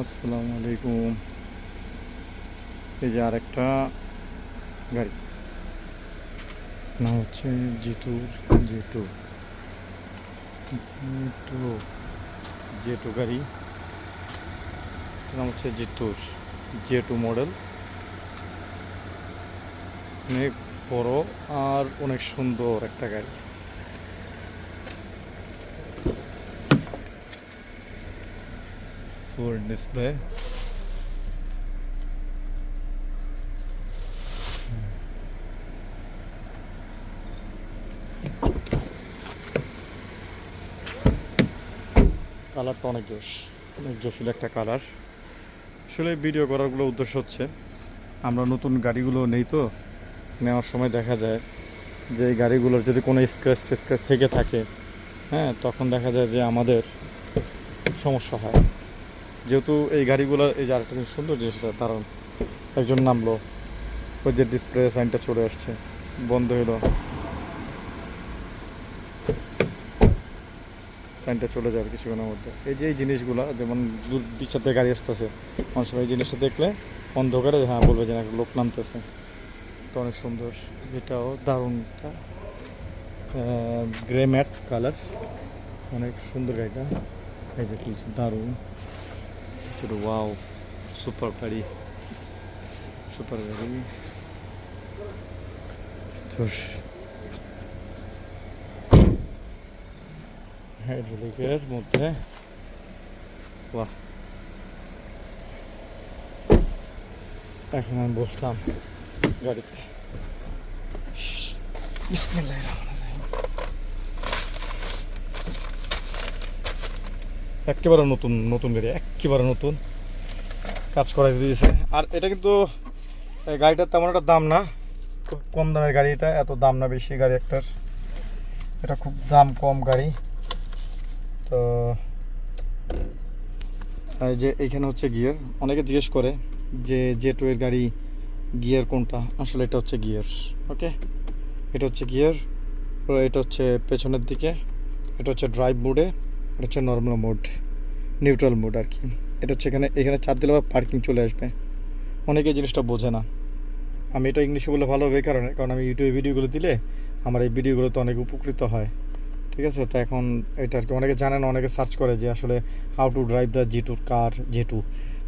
আসসালামু আলাইকুম এই যে আরেকটা গাড়ি। নাম হচ্ছে জিতুর জেটু। জিটু, জেটু গাড়ি। নাম হচ্ছে জিতুর জেটু মডেল। অনেক বড় আর অনেক সুন্দর একটা গাড়ি। Full display. কালারটা অনেক জোশ অনেক জোশিল একটা কালার। আসলে ভিডিও করারগুলো উদ্দেশ্য হচ্ছে আমরা নতুন গাড়িগুলো নেই তো নেওয়ার সময় দেখা যায় যে এই গাড়িগুলোর যদি কোনো স্ক্র্যাচ টেস্ক্র্যাচ থেকে থাকে হ্যাঁ তখন দেখা যায় যে আমাদের সমস্যা হয়। যেহেতু এই গাড়িগুলো, এই যে আরেকটা জিনিস সুন্দর জিনিসটা দারুণ। একজন নামলো, ওই যে ডিসপ্লে সাইনটা চলে আসছে, বন্ধ হলো সাইনটা চলে যাবে কিছুক্ষণের মধ্যে। এই যে এই জিনিসগুলো, যেমন দূর পিছাতে গাড়ি আসতেছে, অনেক এই জিনিসটা দেখলে অন্ধকারে হ্যাঁ বলবে যে লোক নামতেছে। তো অনেক সুন্দর। এটাও দারুণ গ্রে ম্যাট কালার অনেক সুন্দর গাড়িটা। এই যে দারুণ। ছোটো ওয়াও সুপার গাড়ি সুপার গাড়ি তো হাইড্রোলিকের মধ্যে বাহ এখন আমি বসলাম গাড়িতে বিসমিল্লাহির রহমানির রহিম। একেবারে নতুন নতুন গাড়ি, একেবারে নতুন কাজ করাই দিয়েছে। আর এটা কিন্তু গাড়িটার তেমন একটা দাম না। খুব কম দামের গাড়ি এটা, এত দাম না বেশি গাড়ি একটার। এটা খুব দাম কম গাড়ি। তো, এই যে এইখানে হচ্ছে গিয়ার। অনেকে জিজ্ঞেস করে যে জে টু এর গাড়ি গিয়ার কোনটা? আসলে এটা হচ্ছে গিয়ার ওকে? এটা হচ্ছে গিয়ার এটা হচ্ছে পেছনের দিকে। এটা হচ্ছে ড্রাইভ মোডে। এটা হচ্ছে নর্মাল মোড নিউট্রাল মোড আর কি। এটা হচ্ছে এখানে এখানে চাপ দিলে পার্কিং চলে আসবে। অনেকে জিনিসটা বোঝে না। আমি এটা ইংলিশে বলে ভালো হবে কারণে কারণ আমি ইউটিউবে ভিডিওগুলো দিলে আমার এই ভিডিওগুলোতে অনেক উপকৃত হয়। ঠিক আছে? তো এখন এটা আর কি অনেকে জানে না অনেকে সার্চ করে যে আসলে how to drive the G tour car J two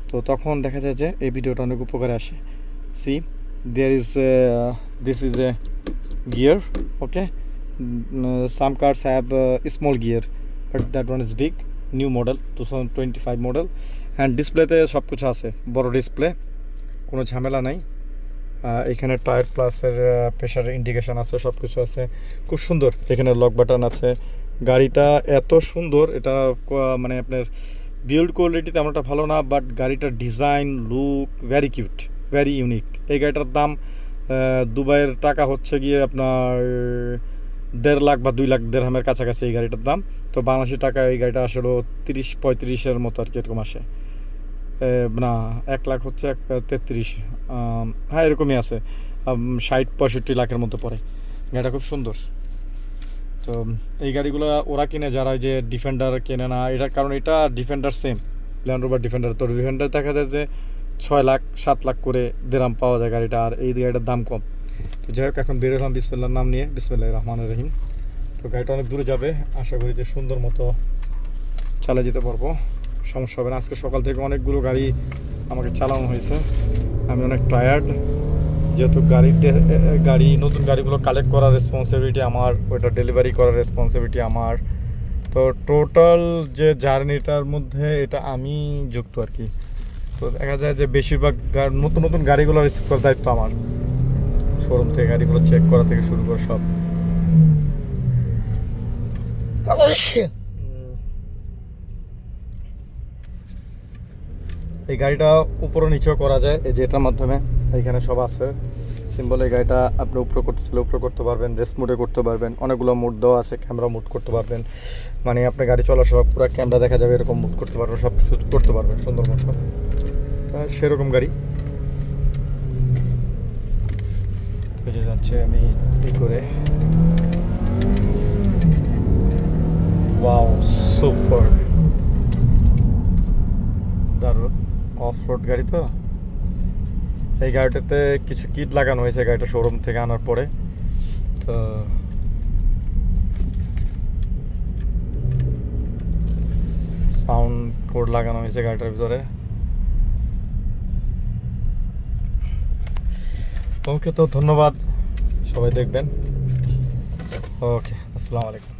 তো তখন দেখা যায় যে এই ভিডিওটা অনেক উপকারে আসে। See there is this is a gear okay some Mm, some small have uh, small gear but that one is big new model 2025 model. And ডিসপ্লেতে সব কিছু আছে বড় ডিসপ্লে কোনো ঝামেলা নাই। এখানে টায়ার প্লাসের প্রেশার ইন্ডিকেশন আছে সব কিছু আছে। খুব সুন্দর এখানে লক বাটন আছে। গাড়িটা এত সুন্দর এটা মানে আপনার বিল্ড কোয়ালিটি তেমন একটা ভালো না বাট গাড়িটার design look very cute very unique এই গাড়িটার দাম দুবাইয়ের টাকা হচ্ছে গিয়ে আপনার দেড় লাখ বা দুই লাখ দেড়হামের কাছাকাছি এই গাড়িটার দাম। তো বাংলাদেশি টাকা এই গাড়িটা আসলে তিরিশ পঁয়ত্রিশের মতো আর কি এরকম আসে। না, এক লাখ হচ্ছে এক তেত্রিশ। হ্যাঁ এরকমই আছে। ষাট, পঁয়ষট্টি লাখের মতো পড়ে। গাড়িটা খুব সুন্দর। তো, এই গাড়িগুলো ওরা কিনে, যারা যে ডিফেন্ডার কেনে না, এটার কারণ এটা Defender same Land Rover Defender তো ডিফেন্ডার দেখা যায় যে ছয় লাখ, সাত লাখ করে দেরাম পাওয়া যায় গাড়িটা, আর এই গাড়িটার দাম কম। তো যাই হোক, এখন বেরোলাম বিসমিল্লার নাম নিয়ে বিসমিল্লাহ রহমান রহিম। তো গাড়িটা অনেক দূরে যাবে, আশা করি যে সুন্দর মতো চালিয়ে যেতে পারব। সমস্যা হবে না, আজকে সকাল থেকে অনেকগুলো গাড়ি আমাকে চালানো হয়েছে। আমি অনেক টায়ার্ড যেহেতু গাড়িতে গাড়ি, নতুন গাড়িগুলো কালেক্ট করার রেসপন্সিবিলিটি আমার, ওইটা ডেলিভারি করার রেসপন্সিবিলিটি আমার। তো টোটাল যে জার্নিটার মধ্যে এটা আমি যুক্ত আর কি। তো দেখা যায় যে বেশিরভাগ নতুন নতুন গাড়িগুলো রিসিভ করার দায়িত্ব আমার। শোরুম থেকে গাড়িগুলো চেক করা থেকে শুরু করে সব। এই গাড়িটা উপরও নিচেও করা যায়, এই যে এটার মাধ্যমে এইখানে সব আছে। সিম্বল এই গাড়িটা আপনি উপরে করতে চাইলে উপরে করতে পারবেন রেস্ট মোডে করতে পারবেন, অনেকগুলো মুড দেওয়া আছে ক্যামেরা মুড করতে পারবেন। মানে আপনি গাড়ি চলার সময় পুরো ক্যামেরা দেখা যাবে, এরকম মুড করতে পারবেন সব কিছু করতে পারবেন সুন্দর মতো। সেরকম গাড়ি। যে যাচ্ছে, আমি ই করে। ওয়াও সুপার দারুণ। অফ রোড গাড়ি তো? এই গাড়িটাতে কিছু কিট লাগানো হয়েছে গাড়িটা শোরুম থেকে আনার পরে। তো সাউন্ড কোড লাগানো হয়েছে গাড়িটার ভিতরে। ওকে তো ধন্যবাদ। সবাই দেখবেন। ওকে আসসালামু আলাইকুম।